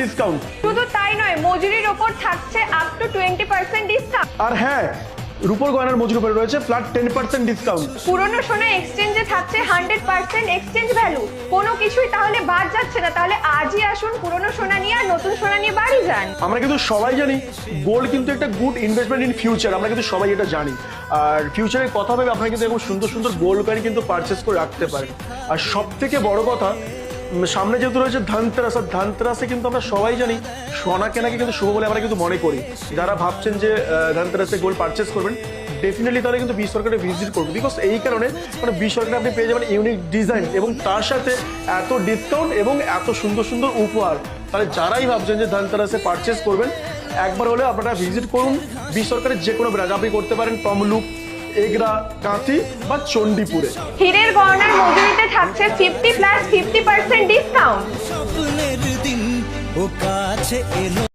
Discount শুধু তাই নয় মজুরির ওপর থাকছে up to twenty percent discount আর হ্যাঁ রূপর গয়নার মজুর উপরে রয়েছে ফ্ল্যাট টেন পার্সেন্ট ডিসকাউন্ট পুরনো সোনা এক্সচেঞ্জে থাকছে হান্ড্রেড পার্সেন্ট এক্সচেঞ্জ ভ্যালু কোনো কিছুই তাহলে বাদ যাচ্ছে না। তাহলে আজই আসুন পুরনো সোনা নিয়ে আর নতুন সোনা নিয়ে বাড়ি যান। আমরা কিন্তু সবাই জানি গোল্ড কিন্তু একটা গুড ইনভেস্টমেন্ট ইন ফিউচার আমরা কিন্তু সবাই এটা জানি। আর ফিউচারের কথা ভেবে আপনারা কিন্তু এরকম সুন্দর সুন্দর গোল্ড কয়েন কিন্তু পারচেস করে রাখতে পারেন। আর সব থেকে বড় কথা সামনে যেহেতু রয়েছে ধানতেরাস, আর ধানতেরাসে কিন্তু আমরা সবাই জানি সোনা কেনাকে কিন্তু শুভ বলে আমরা কিন্তু মনে করি। যারা ভাবছেন যে ধানতেরাসে গোল্ড পারচেস করবেন ডেফিনেটলি তাহলে কিন্তু বি সরকারে ভিজিট করবেন বিকজ এই কারণে মানে বি সরকারে আপনি পেয়ে যাবেন ইউনিক ডিজাইন এবং তার সাথে এত ডিসকাউন্ট এবং এত সুন্দর সুন্দর উপহার। তাহলে যারাই ভাবছেন যে ধানতেরাসে পারচেস করবেন, একবার হলে আপনারা ভিজিট করুন। বি সরকারের যে কোনো ব্রাঞ্চ আপনি করতে পারেন তমলুক এগরা কাঁথি বা চণ্ডীপুরে। হীরের গয়নার মজুরিতে থাকছে fifty plus fifty percent discount